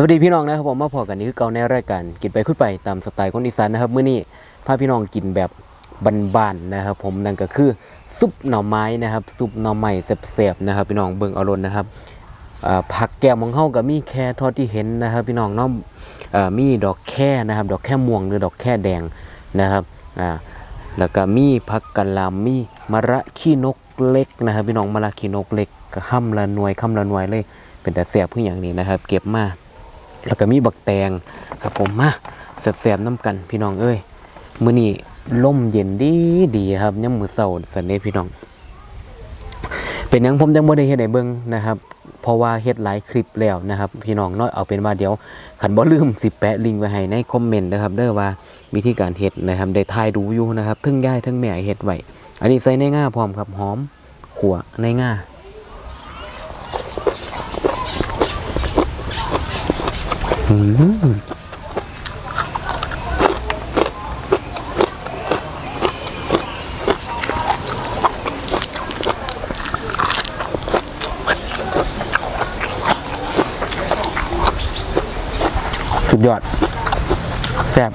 สวัสดีพี่น้องนะครับผมมาพอกันนี้คือเก่าในรายการกินไปคุยไปตามสไตล์คนอีสานนะครับมื้อนี้พาพี่น้องกินแบบบานๆนะครับ ผมนั่นก็คือซุปหน่อไม้นะครับซุปหน่อไม้แซ่บๆนะครับ พี่น้องเบิ่งเอารมณ์นะครับผักแก้มของเฮาก็มีแค่ทอดที่เห็นนะครับ พี่น้องเนาะเอ่อมีดอกแค่นะครับ ดอกแค่ม่วงหรือดอกแค่แดงนะครับแล้วก็มีผักกะหล่ำมีมะระขี้นกเล็กนะครับ พี่น้องมะระขี้นกเล็กก็ค่ำละหน่วยค่ำละหน่วยเลย เป็นแต่แซ่บเพื่ออย่างนี้นะครับ เก็บมา แล้วก็มีบักแตงครับผมมาแสบๆน้ำกันพี่น้องเอ้ยมื้อนี้ล่มเย็นดีดีครับยังมือเศร้าสันเด้พี่น้อง เป็นยังผมยังบ่ได้เฮ็ดให้เบิ่งนะครับ เพราะว่าเฮ็ดหลายคลิปแล้วนะครับ พี่น้องเนาะเอาเป็นว่าเดี๋ยวคันบ่ลืมสิแปะลิงก์ไว้ให้ในคอมเมนต์นะครับเด้อว่าวิธีการเฮ็ดนะครับได้ถ่ายดูอยู่นะครับทั้งยายทั้งแม่เฮ็ดไว้อันนี้ใส่ในง่าพร้อมครับหอมขัวในง่า อืม สุดยอด แซ่บ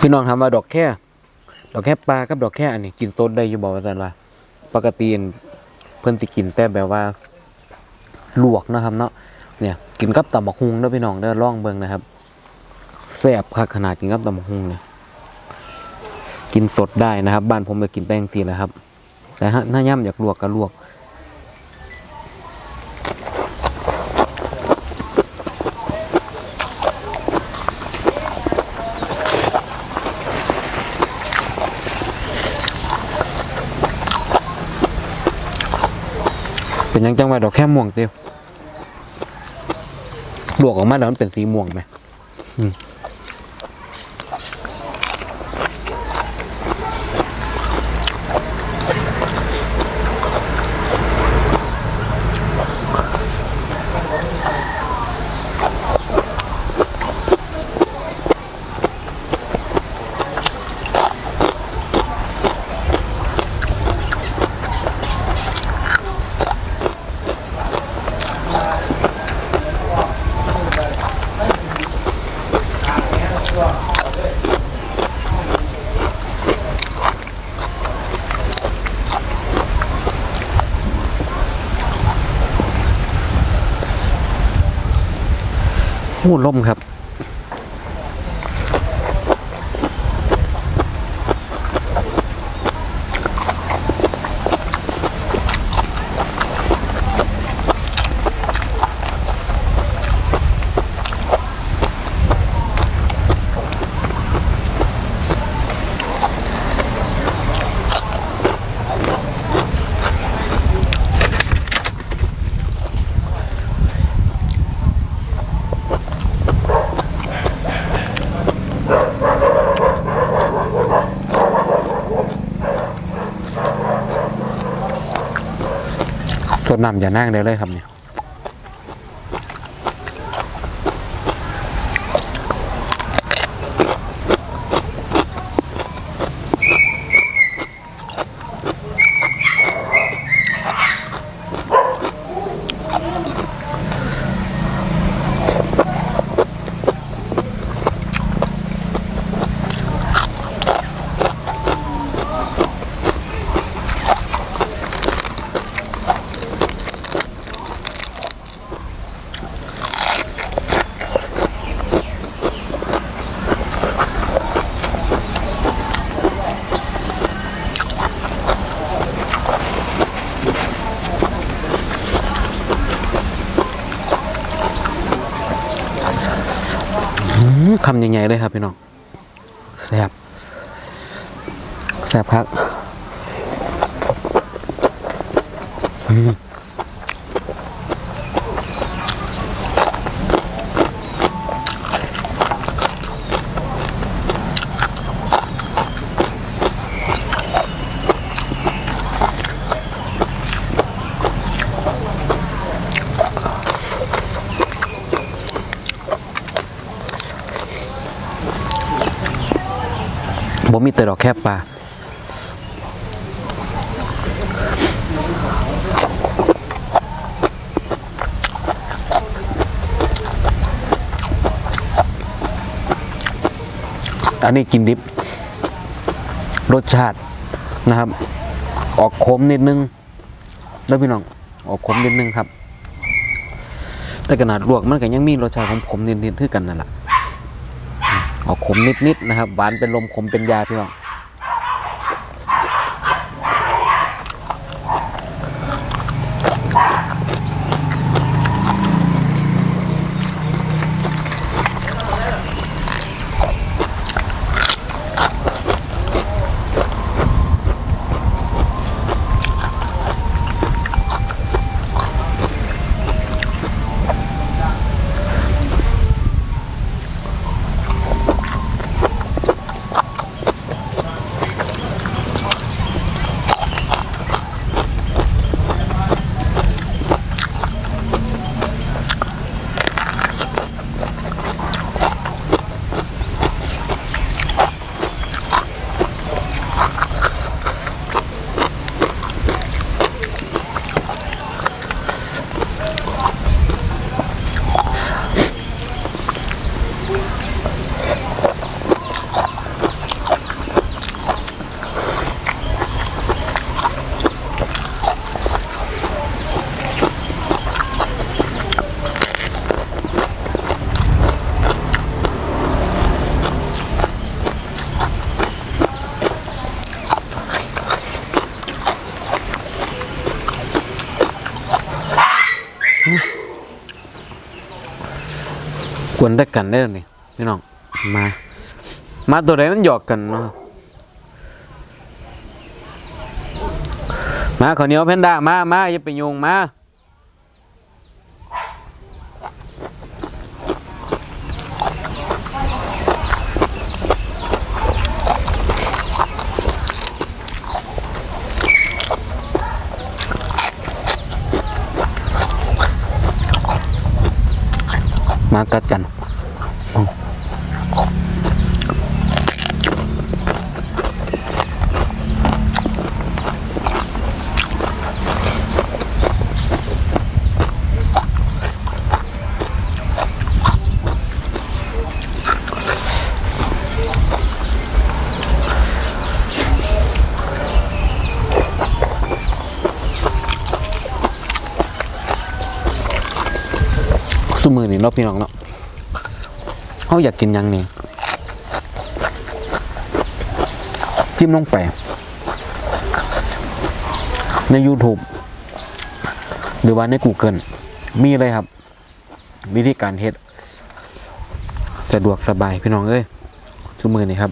พี่น้องทำมาดอกแค่ ดอกแค่ปลากับดอกแค่อันนี้ กินสดได้อยู่บอกว่าสันว่าปกติเพิ่นสิกินแต่แบบว่า ลวกนะครับเนาะเนี่ยกินกับตำบักฮุงเด้อพี่น้องเด้อลองเบิ่งนะครับแซ่บคักขนาดกินกับตำบักฮุงเนี่ยกินสดได้นะครับ บ้านผมจะกินแป้งสีนะครับ แต่ถ้าย่ำอยากลวกก็ลวกเป็นยังจังหวะดอกแค่ม่วงเตียว ลวกออกมาแล้วมันเป็นสีม่วงไหม หูล่มครับ น้ำอย่านั่งเดี๋ยวเลยครับเนี่ยอื้อคำใหญ่ๆเลยครับพี่น้องแซ่บแซ่บครับอืม บ่มีแต่ดอกแค่ปลา อันนี้กินดิบ รสชาตินะครับ ออกขมนิดนึงแล้วพี่น้องออกขมนิดนึงครับ แต่ขนาดลวกมันก็ยังมีรสชาติของขมนิดๆคือกันนั่นแหละออกขมนิดๆนะครับ หวานเป็นลมขมเป็นยาพี่น้อง วนได้กันได้หรอนี่พี่น้องมา มาตัวไหนมันหยอกกันเนาะมาขอเหนียวเพนด้ามามาอย่าไปโยงมา มากัดกัน สุมือนี่ เนาะพี่น้องเนาะเขาอยากกินยังนี่พิมพ์ลงไปใน YouTube หรือว่าใน Google มีเลยครับ วิธีการเฮ็ด สะดวกสบายพี่น้องเอ้ยสุมือนี่ครับ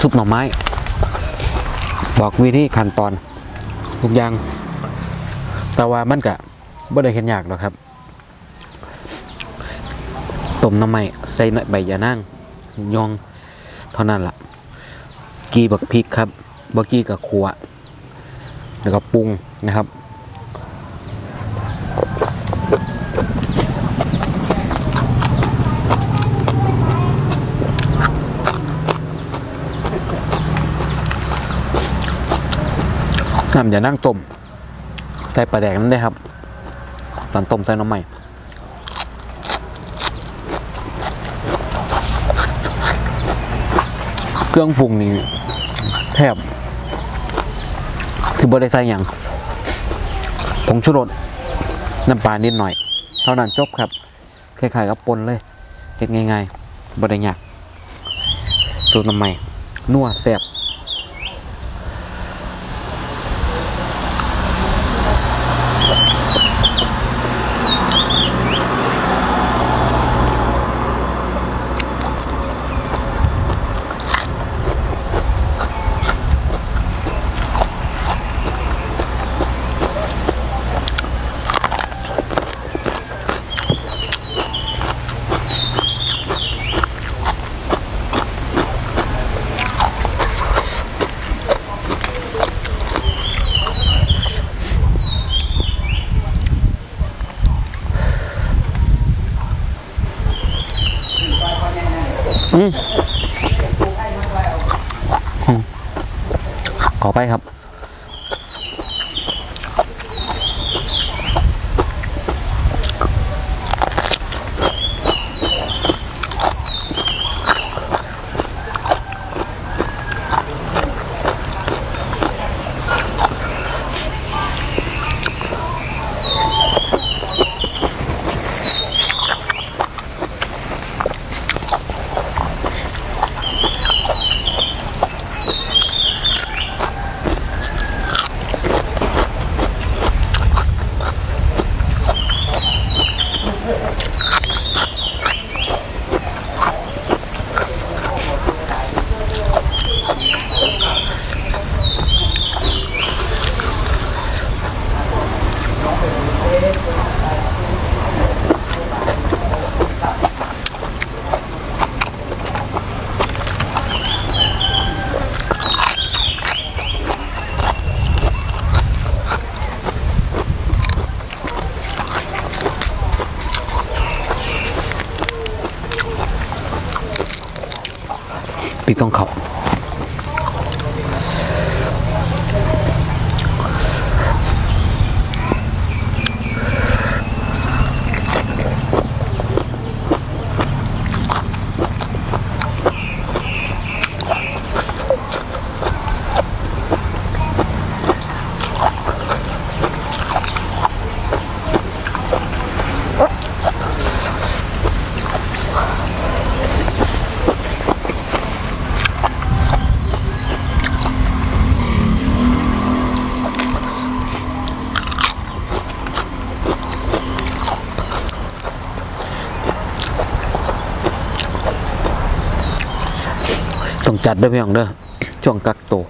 ซุปหน่อไม้ บอกวิธีขั้นตอนทุกอย่าง แต่ว่ามันกะบ่ได้เห็นยากหรอกครับต้มน้ำไม้ใส่ใบยานางยองเท่านั้นละ่ะ กีบักพริกครับบักกี้กับขัวแล้วก็ปรุงนะครับ อย่านั่งต้มใส่ปลาแดกนั้นได้ครับตอนต้มใส่น้ำใหม่เครื่องปรุงนี่แทบคือบได้ใส่อย่างผงชูรสน้ำปลานิดหน่อย เท่านั้นจบครับคล้ายๆกับปนเลยเฮ็ดง่ายๆบได้ยากสูตรน้ำใหม่นัวแซ่บ ครับ ปี ต้องเขา จัดด้เพี่น้องเด้อช่วงกักโตว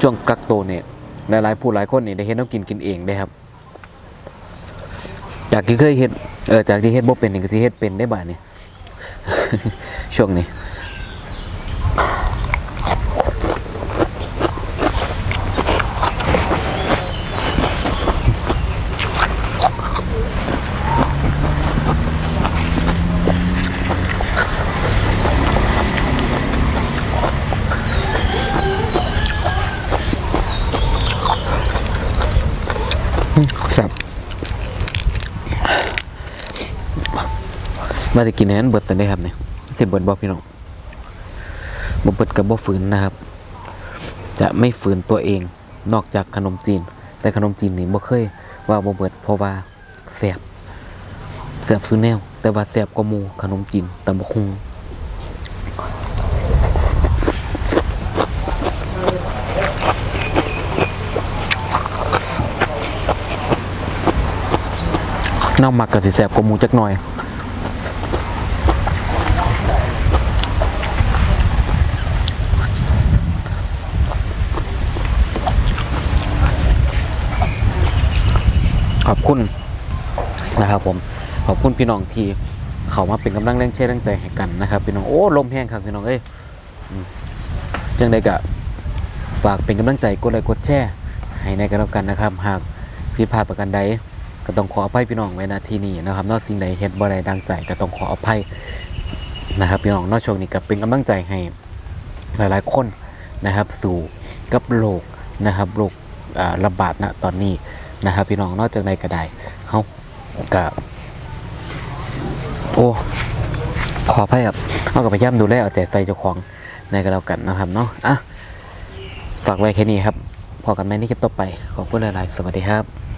ช่วงกักโตวเนี่ยหลายๆผู้หลายคนนี่ได้เห็นต้องกินกินเองได้ครับ จากที่เคยเห็ดเออจากที่เห็ดบ่เป็นนี่ก็สิเห็ดเป็นได้บาดนี้ช่วงนี้ มาจะกินให้นั้นเบิดแต่ได้ครับเนี่ยสิเบิดบอกพี่น้องบ่เบิดกับบ่ฝืนนะครับ จะไม่ฝืนตัวเองนอกจากขนมจีน แต่ขนมจีนนี่บ่เคยว่าบ่เบิดเพราะว่าแซ่บแซ่บสุดแนว แต่ว่าแซ่บกว่ามูขนมจีนตำบักหุ่งน้ามักก็สิแซ่บกว่ามูจักหน่อย อบคุณนะครับผมขอบคุณพี่น้องที่เขามาเป็นกำลังแรงเชื่อแรงใจให้กันนะครับพี่น้องโอ้ลมแห้งครับพี่น้องเอ้ยจังใดก็ฝากเป็นกำลังใจกดไลค์กดแชร์ให้ในกันแล้วกันนะครับ หากผิดพลาดประการใดก็ต้องขออภัยพี่น้องไว้ณที่นี้นะครับนอกสิ่งใดเฮ็ดบ่ได้ดังใจก็ต้องขออภัยนะครับพี่น้องนอกช่วงนี้ก็เป็นกำลังใจให้หลายๆคนนะครับสู่กับโรคนะครับโรคระบาดณตอนนี้ นะครับ พี่น้องนอกจากในก็ไดเฮากับโอ้ขออภัยครับเอากับพยายามดูแลเอาใจใส่เจ้าของในกระเรากันนะครับเนาะอะฝากไว้แค่นี้ครับพอกันไหมในคลิปต่อไปขอบคุณหลายๆ สวัสดีครับ